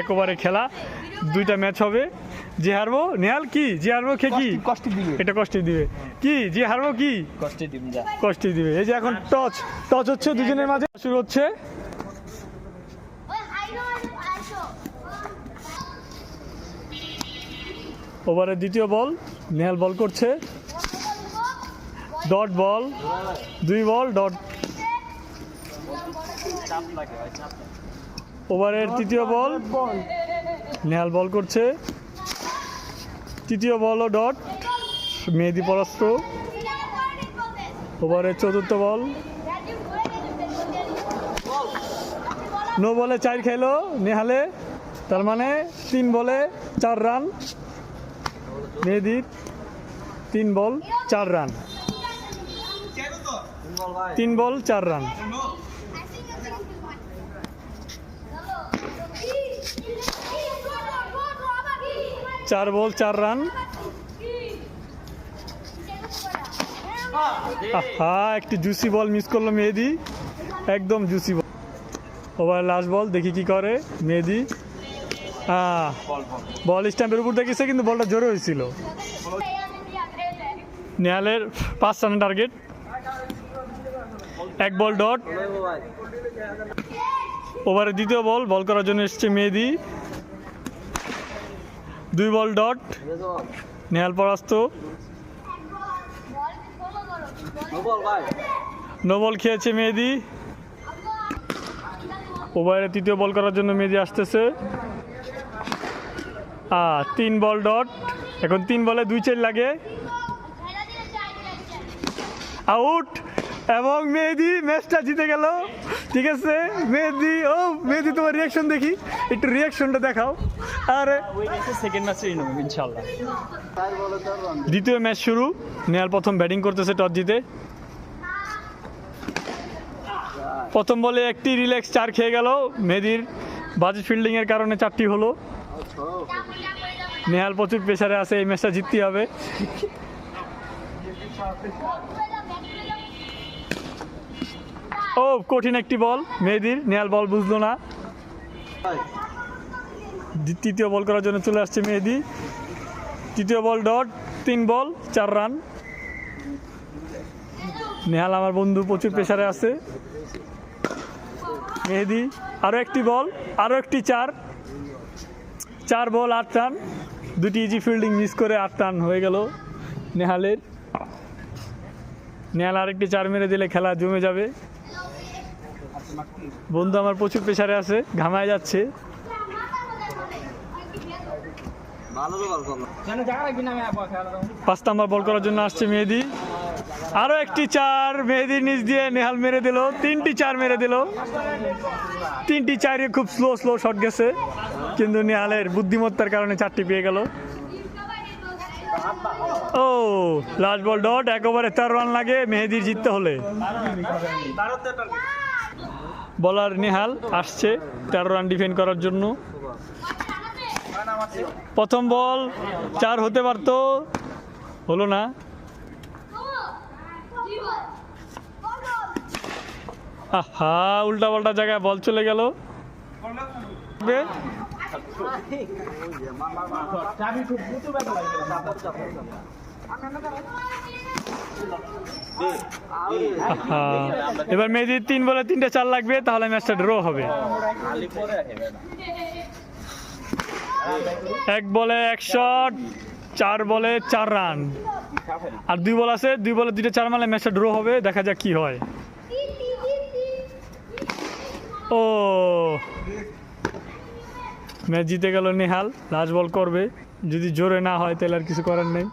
এক ওভারে খেলা। দুইটা ম্যাচ হবে। যে হারবো নেহাল কি? যে হারবো খে কি? কষ্ট দিবে। এটা কষ্টই দিবে। কি? যে হারবো কি? কষ্টে দিবে। এই যে এখন টচ। টচ হচ্ছে দুজনের মাঝে। শুরু হচ্ছে। ওভারের দ্বিতীয় বল। নেহাল বল করছে। Dot ball. দুই বল ডট ওভারের তৃতীয় বল। নেহাল বল করছে। তৃতীয় বলও ডট। মেহেদি পরাস্ত। ওভারের চতুর্থ বল। নো বলে চার খেলো নেহালে। তার মানে তিন বলে চার রান। মেহেদির তিন বল চার রান। তিন বল চার রান। চার বল, চার রান। হ্যাঁ একটি জুসি বল মিস করল মেহেদি। একদম juicy ball over last ball দেখি কি করে মেহেদি। হ্যাঁ বল স্ট্যাম্পের উপর দেখেছে, কিন্তু বলটা জোরে হয়েছিল। নেহালের পাঁচ রানের টার্গেট এক বল ডট ওভারের দ্বিতীয় বল বল করার জন্য এসছে মেহেদি। দুই বল ডট। নেহাল পরাস্ত। নো বল খেয়েছে মেহেদি। ওভারে তৃতীয় বল করার জন্য মেহেদি আসতেছে। আ, তিন বল ডট। এখন তিন বলে দুই চার লাগে। আউট! এবং মেহেদি ম্যাচটা জিতে গেল। ঠিক আছে? মেহেদি, ও, মেহেদি, তোমার রিয়াকশন দেখি। একটু রিয়াকশনটা দেখাও। আর। সেকেন্ড ম্যাচেই নেব ইনশাল্লাহ দ্বিতীয় ম্যাচ শুরু। নেহাল প্রথম ব্যাটিং করতেছে টস জিতে। প্রথম বলে একটি রিল্যাক্স চার খেয়ে গেল। মেহেদির বাজে ফিল্ডিংয়ের কারণে চারটি হলো। নেহাল প্রচুর প্রেশারে আছে, এই ম্যাচটা জিততে হবে। ও, কঠিন একটি বল। মেহেদির নেহাল বল বুঝলো না। তৃতীয় বল করার জন্য চলে আসছে মেহেদি। তৃতীয় বল ডট, তিন বল, চার রান। নেহাল আমার বন্ধু, প্রচুর প্রেশারে আছে। মেহেদি আরও একটি বল আরও একটি চার। চার বল, আট রান। দুটি ইজি ফিল্ডিং মিস করে আট রান হয়ে গেল নেহালের। নেহাল আরেকটি চার মেরে দিলে খেলা জমে যাবে। বন্ধু আমার প্রচুর প্রেশারে আছে, ঘামায় যাচ্ছে। কেন জায়গা রাখবি না আমি খেলা পাঁচ নাম্বার বল করার জন্য আসছে মেহেদি। আরও একটি চার, মেহেদির নিচ দিয়ে নেহাল মেরে দিল, তিনটি চার মেরে দিল। তিনটি চারে খুব স্লো স্লো শট গেছে, কিন্তু নেহালের বুদ্ধিমত্তার কারণে চারটি পেয়ে গেল। ও লাস্ট বল ডট এক ওভারে চার রান লাগে, মেহেদির জিততে হলে। বলার নেহাল আসছে, তেরো রান ডিফেন্ড করার জন্য। প্রথম বল চার হতে পারতো, হলো না। আহা, উল্টা পাল্টা জায়গায় বল চলে গেল। এবার মেয়েদের তিন বলে তিনটে চার লাগবে, তাহলে ম্যাচটা ড্র হবে। এক বলে এক শট, চার বলে চার রান। আর দুই বল আছে, দুই বলে দুইটা চার মারলে ম্যাচটা ড্র হবে, দেখা যাক কি হয়। ও। ম্যাচ জিতে গেল নেহাল, লাস্ট বল করবে। যদি জোরে না হয় তাহলে আর কিছু করার নেই।